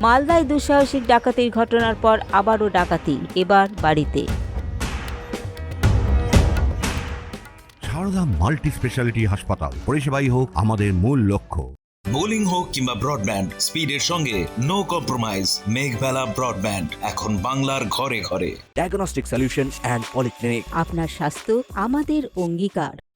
মালদায় দুঃসাহসিক ডাকাতির ঘটনার পর আবারও ডাকাতি এবার বাড়িতে। সারদা মাল্টি স্পেশালিটি হাসপাতাল পরিষেবাই হোক আমাদের মূল লক্ষ্য। বোলিং হোক কিংবা ব্রডব্যান্ড স্পিডের সঙ্গে নো কম্প্রোমাইজ মেঘবেলা ব্রডব্যান্ড এখন বাংলার ঘরে ঘরে। ডায়াগনস্টিক সলিউশন অ্যান্ড polyclinic আপনার স্বাস্থ্য আমাদের অঙ্গীকার।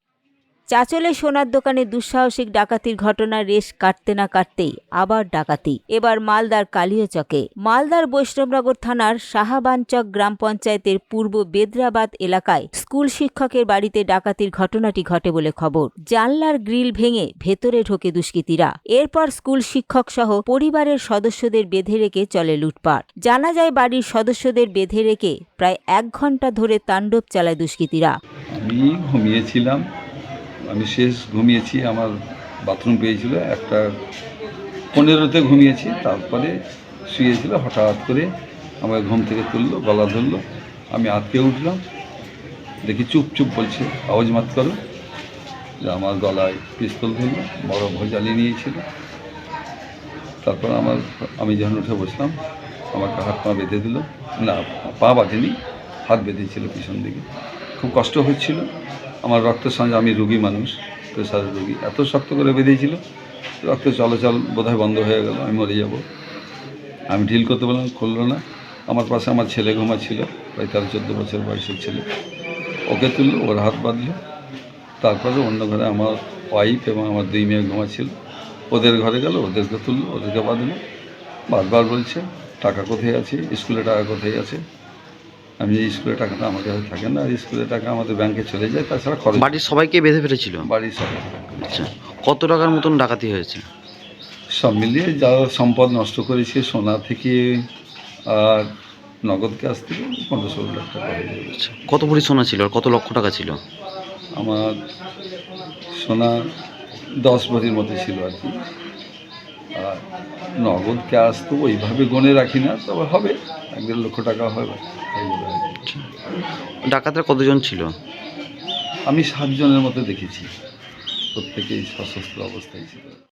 চাচলে সোনার দোকানে দুঃসাহসিক ডাকাতির ঘটনার রেশ কাটতে না কাটতেই আবার ডাকাতি। এবার মালদার কালিয়াচকে। মালদার বৈষ্ণবনগর থানার শাহাবানচক গ্রাম পঞ্চায়েতের পূর্ব বেদরাবাদ এলাকায় স্কুল শিক্ষকের বাড়িতে ডাকাতির ঘটনাটি ঘটে বলে খবর। জানলার গ্রিল ভেঙে ভেতরে ঢোকে দুষ্কৃতীরা। এরপর স্কুল শিক্ষক সহ পরিবারের সদস্যদের বেঁধে রেখে চলে লুটপাট। জানা যায়, বাড়ির সদস্যদের বেঁধে রেখে প্রায় এক ঘণ্টা ধরে তাণ্ডব চালায় দুষ্কৃতীরা। আমি ঘুমিয়েছিলাম। আমি শেষ ঘুমিয়েছি, আমার বাথরুম পেয়েছিল, একটা পনেরোতে ঘুমিয়েছি, তারপরে শুয়েছিল, হঠাৎ করে আমার ঘুম থেকে তুললো, গলা ধরলো, আমি আটকে উঠলাম, দেখি চুপ চুপ বলছে, আওয়াজ মাত করো। যে আমার গলায় পিস্তল ধরলো, বড় ভোজালি নিয়েছিল। তারপর আমার, আমি যখন উঠে বসলাম, আমাকে হাত পা বেঁধে দিল, না, পা বাঁধেনি, হাত বেঁধেছিল পিছন দিকে। খুব কষ্ট হচ্ছিল। আমার রক্ত সঙ্গে আমি রুগী মানুষ প্রেশারের রুগী। এত শক্ত করে বেঁধেছিল, রক্ত চলাচল বোধহয় বন্ধ হয়ে গেল, আমি মরে যাব। আমি ঢিল করতে বললাম খুললো না। আমার পাশে আমার ছেলে ঘুমাচ্ছিল, প্রায় তেরো, চোদ্দ বছর বয়সের ছেলে। ওকে তুললো, ওর হাত বাঁধলো। তারপরে অন্য ঘরে আমার ওয়াইফ এবং আমার দুই মেয়ে ঘুমাচ্ছিল। ওদের ঘরে গেল, ওদেরকে তুললো, ওদেরকে বাঁধলো। বারবার বলছে, টাকা কোথায় আছে? স্কুলে টাকা কোথায় আছে? আমি স্কুলের টাকাটা আমার কাছে থাকে না আর স্কুলের টাকা আমাদের ব্যাংকে চলে যায় তাছাড়া খরচ বাড়ির সবাইকে বেঁধে ফেলেছিল? বাড়ির সবাই আচ্ছা কত টাকার মতন ডাকাতি হয়েছে? সব মিলিয়ে যা সম্পদ নষ্ট করেছে সোনা থেকে আর নগদ ক্যাশ থেকে পনেরো ষোলো লাখ টাকা আচ্ছা কত ভরি সোনা ছিল? আর কত লক্ষ টাকা ছিল? আমার সোনা দশ ভরির মতো ছিল আর কি। নগদ ক্যাশ তো ওইভাবে গনে রাখি না তবে হবে। এক দেড় লক্ষ টাকা হবে কি। ডাকাতরা কতজন ছিল? আমি সাতজনের মতো দেখেছি। প্রত্যেকেই সশস্ত্র অবস্থায় ছিল।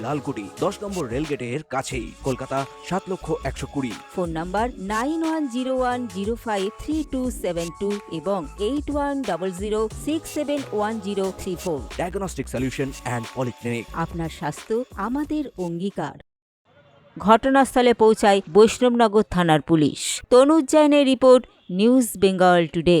লালকুটি দশ নম্বর রেলগেটের কাছেই। কলকাতা সাত লক্ষ একশো কুড়ি। Phone number nine one zero one zero five three two seven two এবং eight one double zero six seven one zero three four. Diagnostic solution and polyclinic আপনার স্বাস্থ্য আমাদের অঙ্গীকার। ঘটনাস্থলে পৌঁছায় বৈষ্ণবনগর থানার পুলিশ। Tanuj জৈনের report news Bengal today.